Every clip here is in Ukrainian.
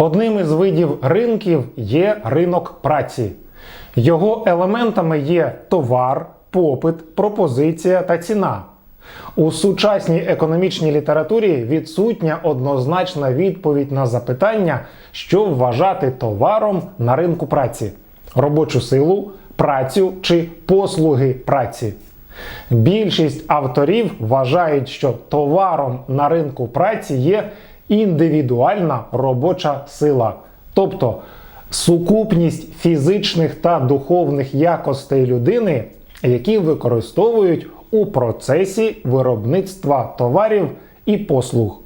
Одним із видів ринків є ринок праці. Його елементами є товар, попит, пропозиція та ціна. У сучасній економічній літературі відсутня однозначна відповідь на запитання, що вважати товаром на ринку праці: робочу силу, працю чи послуги праці. Більшість авторів вважають, що товаром на ринку праці є індивідуальна робоча сила, тобто сукупність фізичних та духовних якостей людини, які використовують у процесі виробництва товарів і послуг.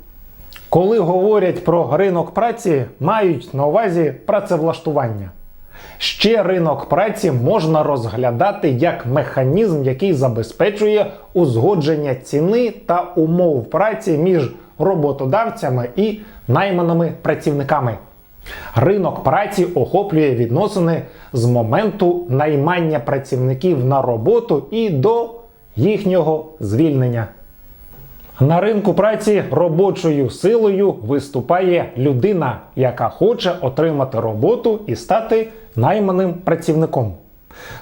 Коли говорять про ринок праці, мають на увазі працевлаштування. Ще ринок праці можна розглядати як механізм, який забезпечує узгодження ціни та умов праці між роботодавцями і найманими працівниками. Ринок праці охоплює відносини з моменту наймання працівників на роботу і до їхнього звільнення. На ринку праці робочою силою виступає людина, яка хоче отримати роботу і стати найманим працівником.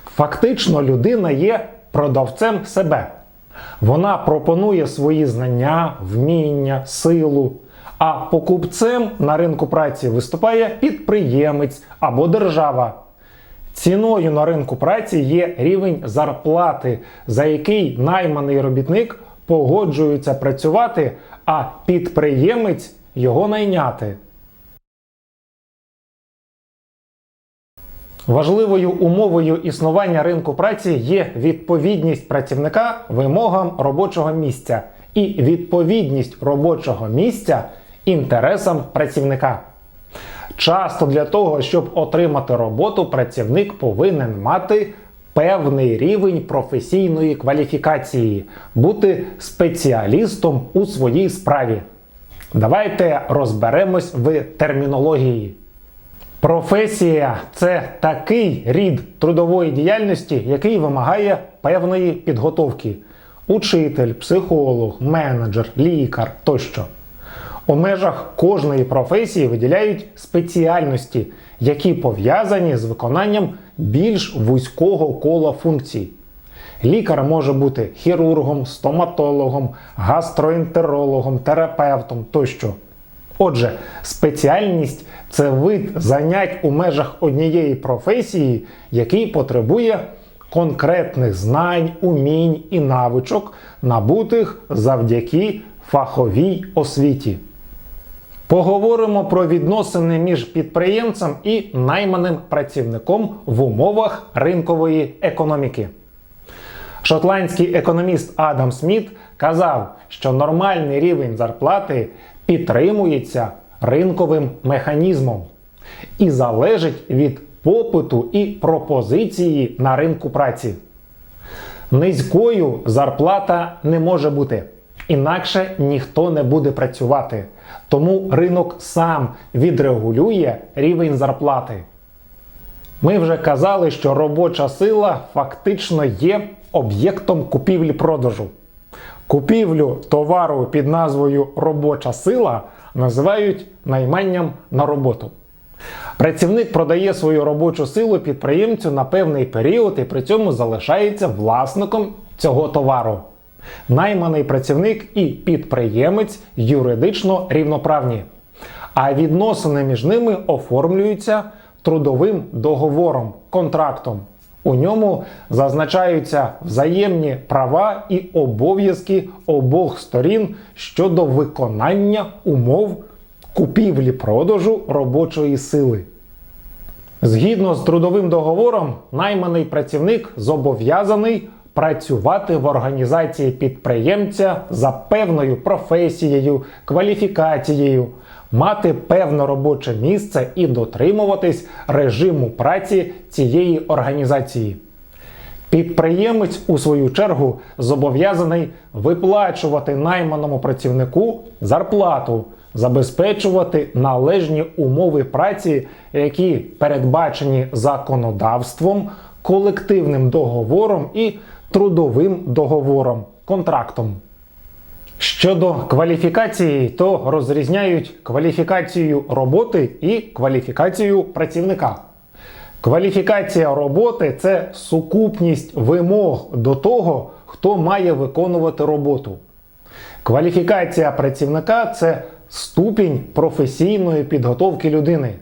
Фактично, людина є продавцем себе. Вона пропонує свої знання, вміння, силу. А покупцем на ринку праці виступає підприємець або держава. Ціною на ринку праці є рівень зарплати, за який найманий робітник погоджується працювати, а підприємець його найняти. Важливою умовою існування ринку праці є відповідність працівника вимогам робочого місця і відповідність робочого місця інтересам працівника. Часто для того, щоб отримати роботу, працівник повинен мати певний рівень професійної кваліфікації, бути спеціалістом у своїй справі. Давайте розберемось в термінології. Професія це такий рід трудової діяльності, який вимагає певної підготовки: учитель, психолог, менеджер, лікар тощо. У межах кожної професії виділяють спеціальності, які пов'язані з виконанням більш вузького кола функцій. Лікар може бути хірургом, стоматологом, гастроентерологом, терапевтом тощо. Отже, спеціальність це вид занять у межах однієї професії, який потребує конкретних знань, умінь і навичок, набутих завдяки фаховій освіті. Поговоримо про відносини між підприємцем і найманим працівником в умовах ринкової економіки. Шотландський економіст Адам Сміт казав, що нормальний рівень зарплати підтримується ринковим механізмом і залежить від попиту і пропозиції на ринку праці. Низькою зарплата не може бути. Інакше ніхто не буде працювати. Тому ринок сам відрегулює рівень зарплати. Ми вже казали, що робоча сила фактично є об'єктом купівлі-продажу. Купівлю товару під назвою робоча сила називають найманням на роботу. Працівник продає свою робочу силу підприємцю на певний період і при цьому залишається власником цього товару. Найманий працівник і підприємець юридично рівноправні, а відносини між ними оформлюються трудовим договором, контрактом. У ньому зазначаються взаємні права і обов'язки обох сторін щодо виконання умов купівлі-продажу робочої сили. Згідно з трудовим договором, найманий працівник зобов'язаний працювати в організації підприємця за певною професією, кваліфікацією, мати певне робоче місце і дотримуватись режиму праці цієї організації. Підприємець, у свою чергу, зобов'язаний виплачувати найманому працівнику зарплату, забезпечувати належні умови праці, які передбачені законодавством, колективним договором і трудовим договором контрактом. Щодо кваліфікації, то розрізняють кваліфікацію роботи і кваліфікацію працівника. Кваліфікація роботи це сукупність вимог до того, хто має виконувати роботу. Кваліфікація працівника це ступінь професійної підготовки людини.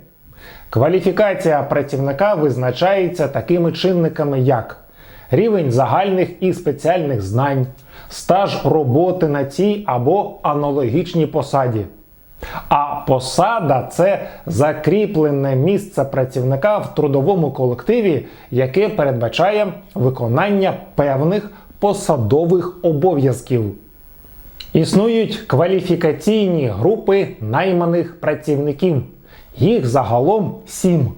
Кваліфікація працівника визначається такими чинниками, як рівень загальних і спеціальних знань, стаж роботи на цій або аналогічній посаді. А посада це закріплене місце працівника в трудовому колективі, яке передбачає виконання певних посадових обов'язків. Існують кваліфікаційні групи найманих працівників. Їх загалом сім.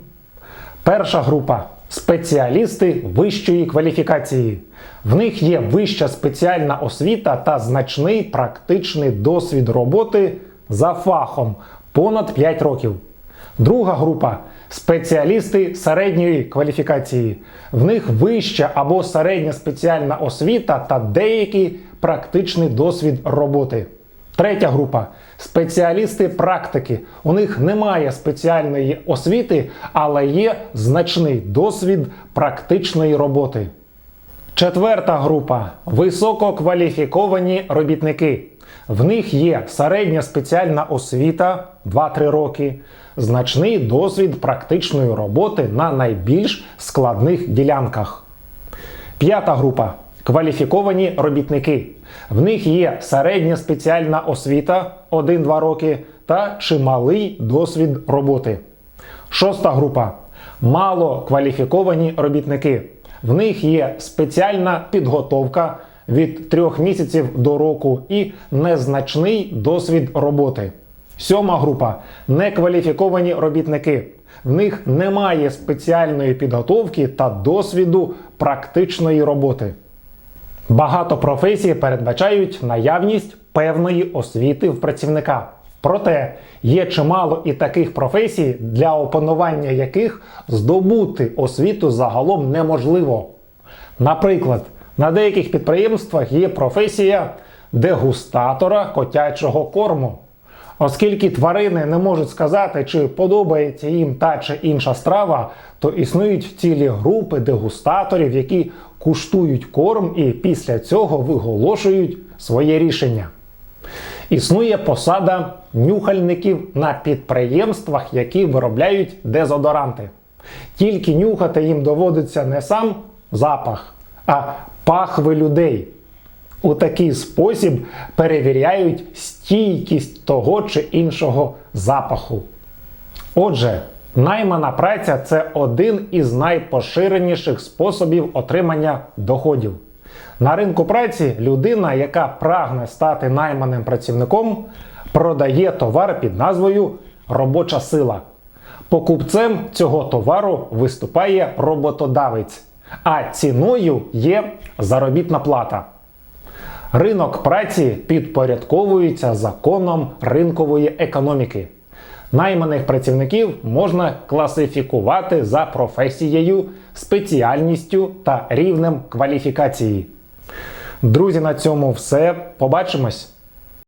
Перша група спеціалісти вищої кваліфікації. В них є вища спеціальна освіта та значний практичний досвід роботи за фахом понад 5 років. Друга група спеціалісти середньої кваліфікації. В них вища або середня спеціальна освіта та деякий практичний досвід роботи. Третя група спеціалісти практики. У них немає спеціальної освіти, але є значний досвід практичної роботи. Четверта група висококваліфіковані робітники. В них є середня спеціальна освіта 2-3 роки, значний досвід практичної роботи на найбільш складних ділянках. П'ята група кваліфіковані робітники. В них є середня спеціальна освіта 1-2 роки та чималий досвід роботи. Шоста група малокваліфіковані робітники. В них є спеціальна підготовка від 3 місяців до року і незначний досвід роботи. Сьома група некваліфіковані робітники. В них немає спеціальної підготовки та досвіду практичної роботи. Багато професій передбачають наявність певної освіти в працівника. Проте є чимало і таких професій, для опанування яких здобути освіту загалом неможливо. Наприклад, на деяких підприємствах є професія дегустатора котячого корму. Оскільки тварини не можуть сказати, чи подобається їм та чи інша страва, то існують цілі групи дегустаторів, які куштують корм і після цього виголошують своє рішення. Існує посада нюхальників на підприємствах, які виробляють дезодоранти. Тільки нюхати їм доводиться не сам запах, а пахви людей. У такий спосіб перевіряють стійкість того чи іншого запаху. Отже, наймана праця це один із найпоширеніших способів отримання доходів. На ринку праці людина, яка прагне стати найманим працівником, продає товар під назвою робоча сила. Покупцем цього товару виступає роботодавець, а ціною є заробітна плата. Ринок праці підпорядковується законом ринкової економіки. Найманих працівників можна класифікувати за професією, спеціальністю та рівнем кваліфікації. Друзі, на цьому все. Побачимось!